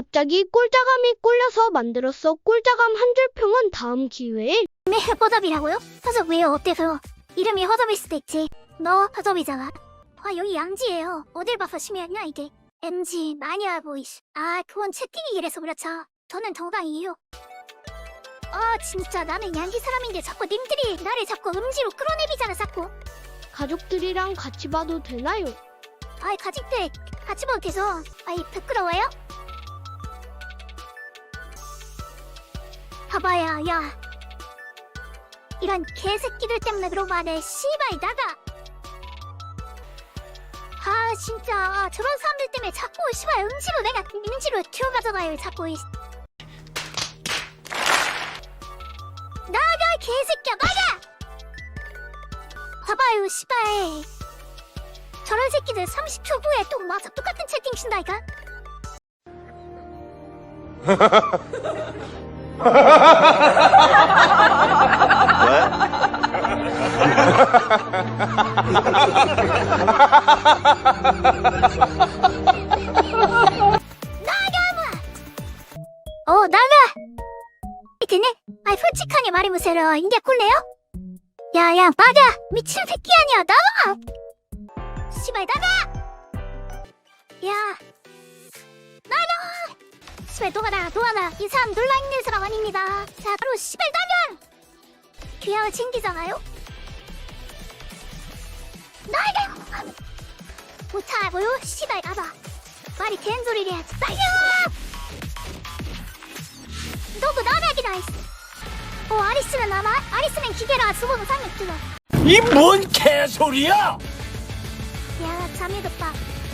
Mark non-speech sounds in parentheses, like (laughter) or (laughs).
갑자기 꿀자감이 꿀려서 만들었어. 꿀자감 한 줄 평은 다음 기회에 네, 허접이라고요? 허접 왜요? 어때서? 이름이 허접일 수도 있지. 너 허접이잖아. 아, 여기 양지예요. 어딜 봐서 심해하냐, 이게. MG, 마니아 보이스. 아, 그건 채팅이 이래서 그렇죠. 저는 정당이에요. 아, 진짜 나는 양지 사람인데 자꾸 님들이 나를 자꾸 음지로 끌어내리잖아, 자꾸. 가족들이랑 같이 봐도 되나요? 아이, 가족들 같이 봐도 되죠? 아이, 부끄러워요? 봐봐야, 야. 이런 개새끼들 때문에 그런 말해. 씨발, 나가! 아, 진짜. 저런 사람들 때문에 자꾸, 씨발, 음지로 내가, 음지로 튀어가잖아요, 자꾸. 이- 나가, 개새끼야, 나가! 봐봐요, 씨발. 저런 새끼들 30초 후에 또 맞아 똑같은 채팅 친다니까? (laughs) 어 나가! 되네? 아이 솔직하게 말해보세요 인디아 꿀래요? 야야 빠져! 미친 새끼 아니야 나와! 씨발 도가라 도가라 이 사람 놀라있는 사람 아닙니다 자 바로 씨발 나가! 귀향을 챙기잖아요? 나가! 못하고요? 씨발 나봐 말이 되는 소리를 해야지 나가! 너무 나가기다 했어 어 아리스는 남아? 아리스는 기계라 수고는 상했구나 이 뭔 개소리야! 야 잠이 덥다